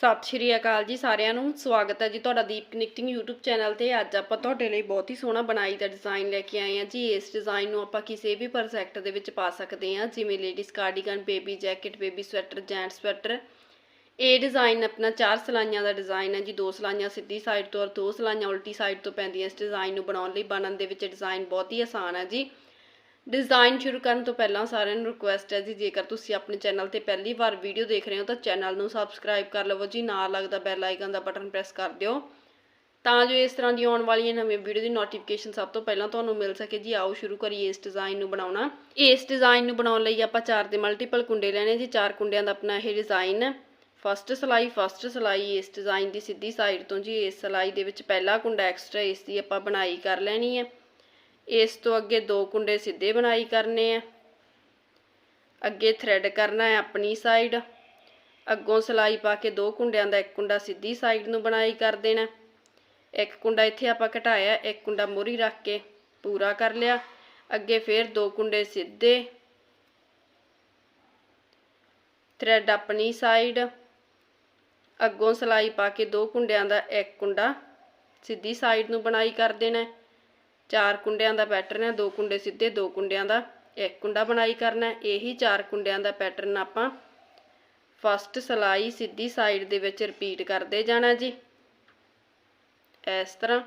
ਸਤਿ ਸ਼੍ਰੀ ਅਕਾਲ ਜੀ ਸਾਰਿਆਂ ਨੂੰ। ਸਵਾਗਤ ਹੈ ਜੀ ਤੁਹਾਡਾ ਦੀਪ ਕਨੈਕਟਿੰਗ YouTube ਚੈਨਲ ਤੇ। ਅੱਜ ਆਪਾਂ ਤੁਹਾਡੇ ਲਈ ਬਹੁਤ ਹੀ ਸੋਹਣਾ ਬਣਾਈ ਦਾ ਡਿਜ਼ਾਈਨ ਲੈ ਕੇ ਆਏ ਹਾਂ ਜੀ। ਇਸ ਡਿਜ਼ਾਈਨ ਨੂੰ ਆਪਾਂ ਕਿਸੇ ਵੀ ਪ੍ਰੋਜੈਕਟ ਦੇ ਵਿੱਚ ਪਾ ਸਕਦੇ ਹਾਂ। ਜਿਵੇਂ ladies cardigan baby jacket baby sweater gent sweater ਇਹ ਡਿਜ਼ਾਈਨ ਆਪਣਾ ਚਾਰ ਸਲਾਈਆਂ ਦਾ ਡਿਜ਼ਾਈਨ ਹੈ ਜੀ। ਦੋ ਸਲਾਈਆਂ ਸਿੱਧੀ ਸਾਈਡ ਤੋਂ ਔਰ ਦੋ ਸਲਾਈਆਂ ਉਲਟੀ ਸਾਈਡ ਤੋਂ ਪੈਂਦੀਆਂ। ਇਸ ਡਿਜ਼ਾਈਨ ਨੂੰ ਬਣਾਉਣ ਲਈ ਬਣਨ ਦੇ ਵਿੱਚ ਡਿਜ਼ਾਈਨ ਬਹੁਤ ਹੀ ਆਸਾਨ ਹੈ ਜੀ। ਡਿਜ਼ਾਈਨ ਸ਼ੁਰੂ ਕਰਨ ਤੋਂ ਪਹਿਲਾਂ ਸਾਰਿਆਂ ਨੂੰ ਰਿਕੁਐਸਟ ਹੈ ਜੀ, ਜੇਕਰ ਤੁਸੀਂ ਆਪਣੇ ਚੈਨਲ ਤੇ ਪਹਿਲੀ ਵਾਰ ਵੀਡੀਓ ਦੇਖ ਰਹੇ ਹੋ, ਤਾਂ ਚੈਨਲ ਨੂੰ ਸਬਸਕ੍ਰਾਈਬ ਕਰ ਲਵੋ ਜੀ, ਨਾਲ ਲੱਗਦਾ ਬੈਲ ਆਈਕਨ ਦਾ ਬਟਨ ਪ੍ਰੈਸ ਕਰ ਦਿਓ। ਤਾਂ ਜੋ ਇਸ ਤਰ੍ਹਾਂ ਦੀ ਆਉਣ ਵਾਲੀਆਂ ਨਵੀਆਂ ਵੀਡੀਓ ਦੀ ਨੋਟੀਫਿਕੇਸ਼ਨ ਸਭ ਤੋਂ ਪਹਿਲਾਂ ਤੁਹਾਨੂੰ ਮਿਲ ਸਕੇ ਜੀ, ਆਓ ਸ਼ੁਰੂ ਕਰੀਏ ਇਸ ਡਿਜ਼ਾਈਨ ਨੂੰ ਬਣਾਉਣਾ। ਇਸ ਡਿਜ਼ਾਈਨ ਨੂੰ ਬਣਾਉਣ ਲਈ ਆਪਾਂ ਚਾਰ ਦੇ ਮਲਟੀਪਲ ਕੁੰਡੇ ਲੈਣੇ ਜੀ, ਚਾਰ ਕੁੰਡਿਆਂ ਦਾ ਆਪਣਾ ਇਹ ਡਿਜ਼ਾਈਨ ਹੈ ਫਸਟ ਸਲਾਈ ਫਸਟ ਸਲਾਈ ਇਸ ਡਿਜ਼ਾਈਨ ਦੀ ਸਿੱਧੀ ਸਾਈਡ ਤੋਂ ਜੀ, ਇਸ ਸਲਾਈ ਦੇ ਵਿੱਚ ਪਹਿਲਾ ਕੁੰਡਾ ਐਕਸਟਰਾ ਇਸ ਦੀ ਆਪਾਂ ਬਣਾਈ ਕਰ ਲੈਣੀ ਹੈ। ਇਸ ਤੋਂ ਅੱਗੇ ਦੋ ਕੁੰਡੇ ਸਿੱਧੇ ਬਣਾਈ ਕਰਨੇ ਆ। ਅੱਗੇ ਥ੍ਰੈਡ ਕਰਨਾ ਹੈ ਆਪਣੀ ਸਾਈਡ ਅੱਗੋਂ ਸਲਾਈ ਪਾ ਕੇ ਦੋ ਕੁੰਡਿਆਂ ਦਾ ਇੱਕ ਕੁੰਡਾ ਸਿੱਧੀ ਸਾਈਡ ਨੂੰ ਬਣਾਈ ਕਰ ਦੇਣਾ ਇੱਕ ਕੁੰਡਾ ਇੱਥੇ ਆਪਾਂ ਘਟਾਇਆ, ਇੱਕ ਕੁੰਡਾ ਮੋਰੀ ਰੱਖ ਕੇ ਪੂਰਾ ਕਰ ਲਿਆ। ਅੱਗੇ ਫੇਰ ਦੋ ਕੁੰਡੇ ਸਿੱਧੇ। ਥ੍ਰੈਡ ਆਪਣੀ ਸਾਈਡ ਅੱਗੋਂ ਸਲਾਈ ਪਾ ਕੇ ਦੋ ਕੁੰਡਿਆਂ ਦਾ ਇੱਕ ਕੁੰਡਾ ਸਿੱਧੀ ਸਾਈਡ ਨੂੰ ਬਣਾਈ ਕਰ ਦੇਣਾ ਚਾਰ ਕੁੰਡਿਆਂ ਦਾ ਪੈਟਰਨ ਹੈ, ਦੋ ਕੁੰਡੇ ਸਿੱਧੇ, ਦੋ ਕੁੰਡਿਆਂ ਦਾ ਇੱਕ ਕੁੰਡਾ ਬਣਾਈ ਕਰਨਾ ਹੈ। ਇਹੀ ਚਾਰ ਕੁੰਡਿਆਂ ਦਾ ਪੈਟਰਨ ਆਪਾਂ ਫਸਟ ਸਲਾਈ ਸਿੱਧੀ ਸਾਈਡ ਦੇ ਵਿੱਚ ਰਿਪੀਟ ਕਰਦੇ ਜਾਣਾ ਜੀ ਇਸ ਤਰ੍ਹਾਂ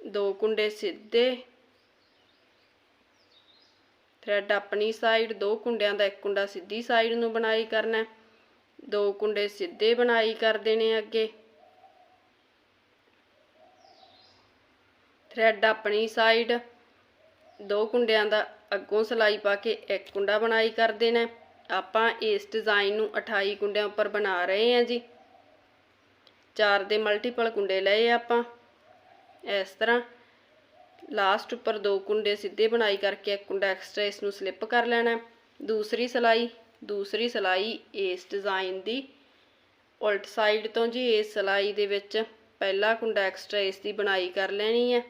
ਦੋ ਕੁੰਡੇ ਸਿੱਧੇ ਥਰੈਡ ਆਪਣੀ ਸਾਈਡ, ਦੋ ਕੁੰਡਿਆਂ ਦਾ ਇੱਕ ਕੁੰਡਾ ਸਿੱਧੀ ਸਾਈਡ ਨੂੰ ਬਣਾਈ ਕਰਨਾ ਦੋ ਕੁੰਡੇ ਸਿੱਧੇ ਬਣਾਈ ਕਰ ਦੇਣੇ ਅੱਗੇ। ਥਰੈਡ ਆਪਣੀ ਸਾਈਡ, ਦੋ ਕੁੰਡਿਆਂ ਦਾ ਅੱਗੋਂ ਸਲਾਈ ਪਾ ਕੇ ਇੱਕ ਕੁੰਡਾ ਬਣਾਈ ਕਰ ਦੇਣਾ ਆਪਾਂ ਇਸ ਡਿਜ਼ਾਈਨ ਨੂੰ 28 ਕੁੰਡਿਆਂ ਉੱਪਰ ਬਣਾ ਰਹੇ ਹਾਂ ਜੀ। ਚਾਰ ਦੇ ਮਲਟੀਪਲ ਕੁੰਡੇ ਲਏ ਆਪਾਂ। ਇਸ ਤਰ੍ਹਾਂ ਲਾਸਟ ਉੱਪਰ ਦੋ ਕੁੰਡੇ ਸਿੱਧੇ ਬਣਾਈ ਕਰਕੇ ਇੱਕ ਕੁੰਡਾ ਐਕਸਟਰਾ ਇਸ ਨੂੰ ਸਲਿੱਪ ਕਰ ਲੈਣਾ ਦੂਸਰੀ ਸਲਾਈ ਦੂਸਰੀ ਸਲਾਈ ਇਸ ਡਿਜ਼ਾਈਨ ਦੀ। ਉਲਟ ਸਾਈਡ ਤੋਂ ਜੀ ਇਸ ਸਲਾਈ ਦੇ ਵਿੱਚ ਪਹਿਲਾ ਕੁੰਡਾ ਐਕਸਟਰਾ ਇਸ ਦੀ ਬਣਾਈ ਕਰ ਲੈਣੀ ਹੈ।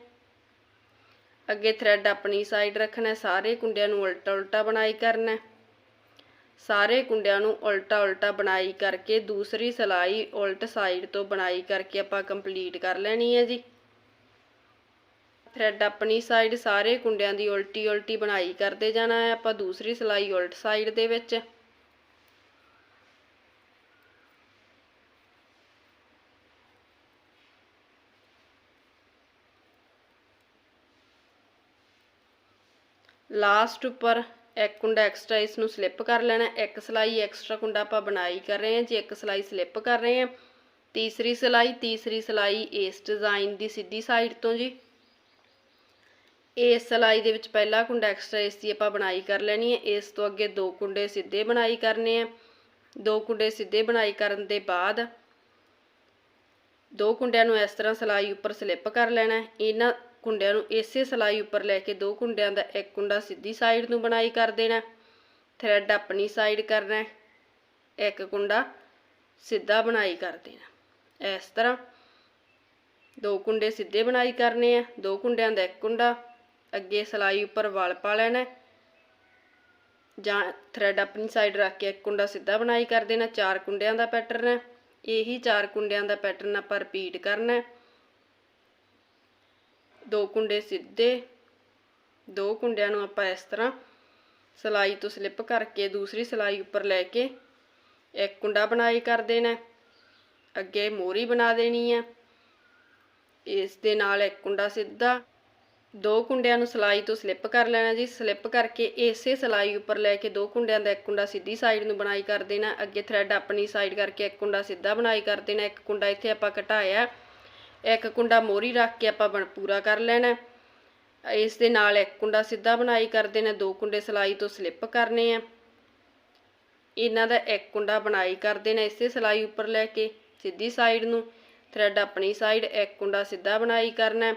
ਅੱਗੇ ਥ੍ਰੈਡ ਆਪਣੀ ਸਾਈਡ ਰੱਖਣਾ ਸਾਰੇ ਕੁੰਡਿਆਂ ਨੂੰ ਉਲਟਾ ਉਲਟਾ ਬਣਾਈ ਕਰਨਾ ਸਾਰੇ ਕੁੰਡਿਆਂ ਨੂੰ ਉਲਟਾ ਉਲਟਾ ਬਣਾਈ ਕਰਕੇ ਦੂਸਰੀ ਸਲਾਈ ਉਲਟ ਸਾਈਡ ਤੋਂ ਬਣਾਈ ਕਰਕੇ ਆਪਾਂ ਕੰਪਲੀਟ ਕਰ ਲੈਣੀ ਹੈ ਜੀ। ਥਰੈਡ ਆਪਣੀ ਸਾਈਡ ਸਾਰੇ ਕੁੰਡਿਆਂ ਦੀ ਉਲਟੀ ਉਲਟੀ ਬਣਾਈ ਕਰਦੇ ਜਾਣਾ ਹੈ ਆਪਾਂ ਦੂਸਰੀ ਸਲਾਈ ਉਲਟ ਸਾਈਡ ਦੇ ਵਿੱਚ। ਲਾਸਟ ਉੱਪਰ ਇੱਕ ਕੁੰਡਾ ਐਕਸਟਰਾ ਇਸ ਨੂੰ ਸਲਿੱਪ ਕਰ ਲੈਣਾ ਇੱਕ ਸਲਾਈ ਐਕਸਟਰਾ ਕੁੰਡਾ ਆਪਾਂ ਬਣਾਈ ਕਰ ਰਹੇ ਹਾਂ। ਜੀ ਇੱਕ ਸਲਾਈ ਸਲਿੱਪ ਕਰ ਰਹੇ ਹਾਂ, ਤੀਸਰੀ ਸਲਾਈ ਤੀਸਰੀ ਸਲਾਈ ਇਸ ਡਿਜ਼ਾਈਨ ਦੀ ਸਿੱਧੀ ਸਾਈਡ ਤੋਂ ਜੀ। ਇਸ ਸਲਾਈ ਦੇ ਵਿੱਚ ਪਹਿਲਾ ਕੁੰਡਾ ਐਕਸਟਰਾ ਇਸ ਦੀ ਆਪਾਂ ਬਣਾਈ ਕਰ ਲੈਣੀ ਹੈ। ਇਸ ਤੋਂ ਅੱਗੇ ਦੋ ਕੁੰਡੇ ਸਿੱਧੇ ਬਣਾਈ ਕਰਨੇ ਆ ਦੋ ਕੁੰਡੇ ਸਿੱਧੇ ਬਣਾਈ ਕਰਨ ਦੇ ਬਾਅਦ ਦੋ ਕੁੰਡਿਆਂ ਨੂੰ ਇਸ ਤਰ੍ਹਾਂ ਸਲਾਈ ਉੱਪਰ ਸਲਿੱਪ ਕਰ ਲੈਣਾ ਇਹਨਾਂ ਕੁੰਡਿਆਂ ਨੂੰ ਇਸੇ ਸਲਾਈ ਉੱਪਰ ਲੈ ਕੇ ਦੋ ਕੁੰਡਿਆਂ ਦਾ ਇੱਕ ਕੁੰਡਾ ਸਿੱਧੀ ਸਾਈਡ ਨੂੰ ਬਣਾਈ ਕਰ ਦੇਣਾ ਥ੍ਰੈਡ ਆਪਣੀ ਸਾਈਡ ਕਰਨਾ ਇੱਕ ਕੁੰਡਾ ਸਿੱਧਾ ਬਣਾਈ ਕਰ ਦੇਣਾ ਇਸ ਤਰ੍ਹਾਂ ਦੋ ਕੁੰਡੇ ਸਿੱਧੇ ਬਣਾਈ ਕਰਨੇ ਆ ਦੋ ਕੁੰਡਿਆਂ ਦਾ ਇੱਕ ਕੁੰਡਾ ਅੱਗੇ ਸਲਾਈ ਉੱਪਰ ਵਲ ਪਾ ਲੈਣਾ ਜਾਂ ਥ੍ਰੈਡ ਆਪਣੀ ਸਾਈਡ ਰੱਖ ਕੇ ਇੱਕ ਕੁੰਡਾ ਸਿੱਧਾ ਬਣਾਈ ਕਰ ਦੇਣਾ, ਚਾਰ ਕੁੰਡਿਆਂ ਦਾ ਪੈਟਰਨ ਹੈ। ਇਹੀ ਚਾਰ ਕੁੰਡਿਆਂ ਦਾ ਪੈਟਰਨ ਆਪਾਂ ਰਿਪੀਟ ਕਰਨਾ ਦੋ ਕੁੰਡੇ ਸਿੱਧੇ, ਦੋ ਕੁੰਡਿਆਂ ਨੂੰ ਆਪਾਂ ਇਸ ਤਰ੍ਹਾਂ ਸਲਾਈ ਤੋਂ ਸਲਿੱਪ ਕਰਕੇ ਦੂਸਰੀ ਸਲਾਈ ਉੱਪਰ ਲੈ ਕੇ ਇੱਕ ਕੁੰਡਾ ਬਣਾਈ ਕਰ ਦੇਣਾ ਅੱਗੇ ਮੋਰੀ ਬਣਾ ਦੇਣੀ ਹੈ। ਇਸ ਦੇ ਨਾਲ ਇੱਕ ਕੁੰਡਾ ਸਿੱਧਾ ਦੋ ਕੁੰਡਿਆਂ ਨੂੰ ਸਲਾਈ ਤੋਂ ਸਲਿੱਪ ਕਰ ਲੈਣਾ ਜੀ। ਸਲਿੱਪ ਕਰਕੇ ਇਸੇ ਸਲਾਈ ਉੱਪਰ ਲੈ ਕੇ ਦੋ ਕੁੰਡਿਆਂ ਦਾ ਇੱਕ ਕੁੰਡਾ ਸਿੱਧੀ ਸਾਈਡ ਨੂੰ ਬਣਾਈ ਕਰ ਦੇਣਾ। ਅੱਗੇ ਥ੍ਰੈਡ ਆਪਣੀ ਸਾਈਡ ਕਰਕੇ ਇੱਕ ਕੁੰਡਾ ਸਿੱਧਾ ਬਣਾਈ ਕਰ ਦੇਣਾ। ਇੱਕ ਕੁੰਡਾ ਇੱਥੇ ਆਪਾਂ ਘਟਾਇਆ। ਇੱਕ ਕੁੰਡਾ ਮੋਰੀ ਰੱਖ ਕੇ ਆਪਾਂ ਬਣ ਪੂਰਾ ਕਰ ਲੈਣਾ। ਇਸ ਦੇ ਨਾਲ ਇੱਕ ਕੁੰਡਾ ਸਿੱਧਾ ਬਣਾਈ ਕਰ ਦੇਣਾ। ਦੋ ਕੁੰਡੇ ਸਲਾਈ ਤੋਂ ਸਲਿੱਪ ਕਰਨੇ ਆ। ਇਹਨਾਂ ਦਾ ਇੱਕ ਕੁੰਡਾ ਬਣਾਈ ਕਰ ਦੇਣਾ ਇਸੇ ਸਲਾਈ ਉੱਪਰ ਲੈ ਕੇ ਸਿੱਧੀ ਸਾਈਡ ਨੂੰ। ਥ੍ਰੈਡ ਆਪਣੀ ਸਾਈਡ ਇੱਕ ਕੁੰਡਾ ਸਿੱਧਾ ਬਣਾਈ ਕਰਨਾ।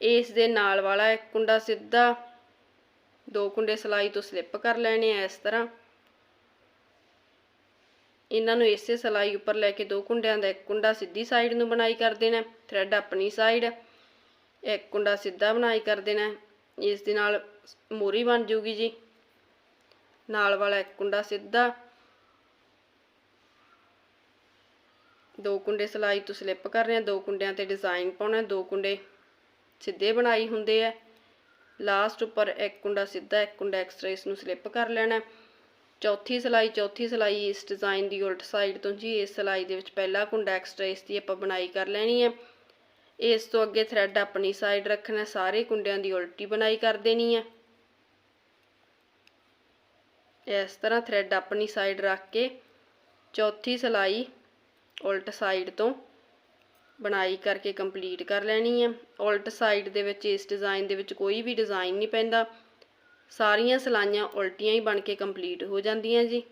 ਇਸ ਦੇ ਨਾਲ ਵਾਲਾ ਇੱਕ ਕੁੰਡਾ ਸਿੱਧਾ, ਦੋ ਕੁੰਡੇ ਸਲਾਈ ਤੋਂ ਸਲਿੱਪ ਕਰ ਲੈਣੇ ਆ ਇਸ ਤਰ੍ਹਾਂ। ਇਹਨਾਂ ਨੂੰ ਇਸੇ ਸਲਾਈ ਉੱਪਰ ਲੈ ਕੇ ਦੋ ਕੁੰਡਿਆਂ ਦਾ ਇੱਕ ਕੁੰਡਾ ਸਿੱਧੀ ਸਾਈਡ ਨੂੰ ਬਣਾਈ ਕਰ ਦੇਣਾ, ਥ੍ਰੈਡ ਆਪਣੀ ਸਾਈਡ, ਇੱਕ ਕੁੰਡਾ ਸਿੱਧਾ ਬਣਾਈ ਕਰ ਦੇਣਾ। ਇਸ ਦੇ ਨਾਲ ਮੋਰੀ ਬਣ ਜੂਗੀ ਜੀ। ਨਾਲ ਵਾਲਾ ਇੱਕ ਕੁੰਡਾ ਸਿੱਧਾ, ਦੋ ਕੁੰਡੇ ਸਿਲਾਈ ਤੋਂ ਸਲਿੱਪ ਕਰ ਰਹੇ ਆ, ਦੋ ਕੁੰਡਿਆਂ ਤੇ ਡਿਜ਼ਾਈਨ ਪਾਉਣਾ, ਦੋ ਕੁੰਡੇ ਸਿੱਧੇ ਬਣਾਈ ਹੁੰਦੇ ਆ। ਲਾਸਟ ਉੱਪਰ ਇੱਕ ਕੁੰਡਾ ਸਿੱਧਾ, ਇੱਕ ਕੁੰਡਾ ਐਕਸਟਰਾ ਇਸ ਨੂੰ ਸਲਿੱਪ ਕਰ ਲੈਣਾ। ਚੌਥੀ ਸਿਲਾਈ ਚੌਥੀ ਸਿਲਾਈ ਇਸ ਡਿਜ਼ਾਈਨ ਦੀ ਉਲਟ ਸਾਈਡ ਤੋਂ ਜੀ। ਇਸ ਸਿਲਾਈ ਦੇ ਵਿੱਚ ਪਹਿਲਾ ਕੁੰਡਾ ਐਕਸਟਰਾ ਇਸ ਦੀ ਆਪਾਂ ਬਣਾਈ ਕਰ ਲੈਣੀ ਹੈ ਇਸ ਤੋਂ ਅੱਗੇ ਥ੍ਰੈਡ ਆਪਣੀ ਸਾਈਡ ਰੱਖਣਾ, ਸਾਰੇ ਕੁੰਡਿਆਂ ਦੀ ਉਲਟੀ ਬਣਾਈ ਕਰ ਦੇਣੀ ਹੈ ਇਸ ਤਰ੍ਹਾਂ ਥ੍ਰੈਡ ਆਪਣੀ ਸਾਈਡ ਰੱਖ ਕੇ ਚੌਥੀ ਸਿਲਾਈ ਉਲਟ ਸਾਈਡ ਤੋਂ ਬਣਾਈ ਕਰਕੇ ਕੰਪਲੀਟ ਕਰ ਲੈਣੀ ਹੈ ਉਲਟ ਸਾਈਡ ਦੇ ਵਿੱਚ, ਇਸ ਡਿਜ਼ਾਈਨ ਦੇ ਵਿੱਚ ਕੋਈ ਵੀ ਡਿਜ਼ਾਈਨ ਨਹੀਂ ਪੈਂਦਾ। ਸਾਰੀਆਂ ਸਲਾਈਆਂ ਉਲਟੀਆਂ ਹੀ ਬਣ ਕੇ ਕੰਪਲੀਟ ਹੋ ਜਾਂਦੀਆਂ ਜੀ।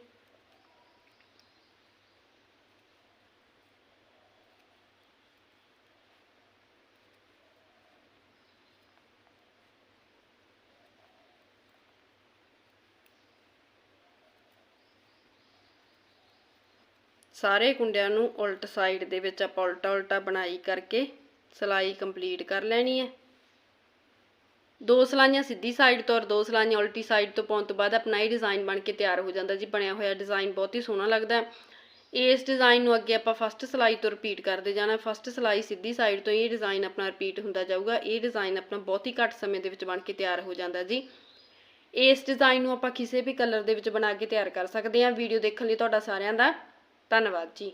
ਸਾਰੇ ਕੁੰਡਿਆਂ ਨੂੰ ਉਲਟ ਸਾਈਡ ਦੇ ਵਿੱਚ ਆਪਾਂ ਉਲਟਾ ਉਲਟਾ ਬਣਾਈ ਕਰਕੇ ਸਿਲਾਈ ਕੰਪਲੀਟ ਕਰ ਲੈਣੀ ਹੈ। ਦੋ ਸਲਾਈਆਂ ਸਿੱਧੀ ਸਾਈਡ ਤੋਂ ਔਰ ਦੋ ਸਲਾਈਆਂ ਉਲਟੀ ਸਾਈਡ ਤੋਂ ਪਾਉਣ ਤੋਂ ਬਾਅਦ ਆਪਣਾ ਇਹ ਡਿਜ਼ਾਈਨ ਬਣ ਕੇ ਤਿਆਰ ਹੋ ਜਾਂਦਾ ਜੀ, ਬਣਿਆ ਹੋਇਆ ਡਿਜ਼ਾਈਨ ਬਹੁਤ ਹੀ ਸੋਹਣਾ ਲੱਗਦਾ ਹੈ। ਇਸ ਡਿਜ਼ਾਈਨ ਨੂੰ ਅੱਗੇ ਆਪਾਂ ਫਸਟ ਸਲਾਈ ਤੋਂ ਰਿਪੀਟ ਕਰਦੇ ਜਾਣਾ ਫਸਟ ਸਲਾਈ ਸਿੱਧੀ ਸਾਈਡ ਤੋਂ ਇਹ ਡਿਜ਼ਾਈਨ ਆਪਣਾ ਰਿਪੀਟ ਹੁੰਦਾ ਜਾਊਗਾ, ਇਹ ਡਿਜ਼ਾਈਨ ਆਪਣਾ ਬਹੁਤ ਹੀ ਘੱਟ ਸਮੇਂ ਦੇ ਵਿੱਚ ਬਣ ਕੇ ਤਿਆਰ ਹੋ ਜਾਂਦਾ ਜੀ। ਇਸ ਡਿਜ਼ਾਈਨ ਨੂੰ ਆਪਾਂ ਕਿਸੇ ਵੀ ਕਲਰ ਦੇ ਵਿੱਚ ਬਣਾ ਕੇ ਤਿਆਰ ਕਰ ਸਕਦੇ ਹਾਂ। ਵੀਡੀਓ ਦੇਖਣ ਲਈ ਤੁਹਾਡਾ ਸਾਰਿਆਂ ਦਾ ਧੰਨਵਾਦ ਜੀ।